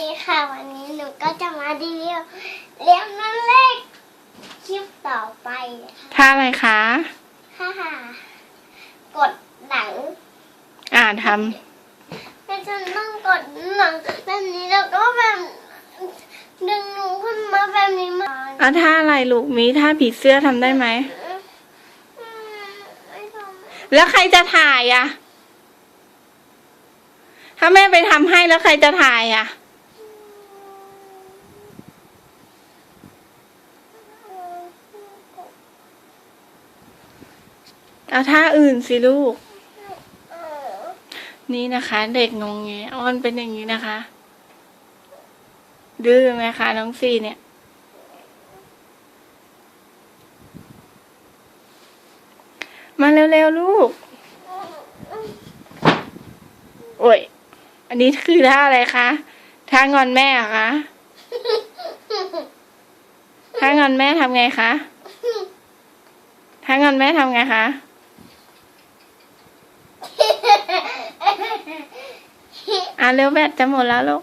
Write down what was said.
ดีค่ะ วันนี้หนูก็จะมารีวิวเลี้ยงนั่นเล็กคลิปต่อไปนะคะท่าอะไรคะฮ่าฮ่ากดหนังอ่าทแต่ฉันต้องกดหนังแบบนี้แล้วก็แบบดึงหนูขึ้นมาแบบนี้มาำอ่าท่าอะไรลูกมีท่าผีเสื้อทำได้ไหม อืมไม่ทำแล้วใครจะถ่ายอะถ้าแม่ไปทำให้แล้วใครจะถ่ายอะ เอาท่าอื่นสิลูกเออนี่นะคะ เด็กงงแงอ้อนเป็นอย่างนี้นะคะ ดื้อไหมคะน้องซีเนี่ย มาเร็วๆลูก โอ้ย อันนี้คือท่าอะไรคะท่างอนแม่เหรอคะท่างอนแม่ทำไงคะท่างอนแม่ทำไงคะ อะเร็วแบตจะหมดแล้วลูก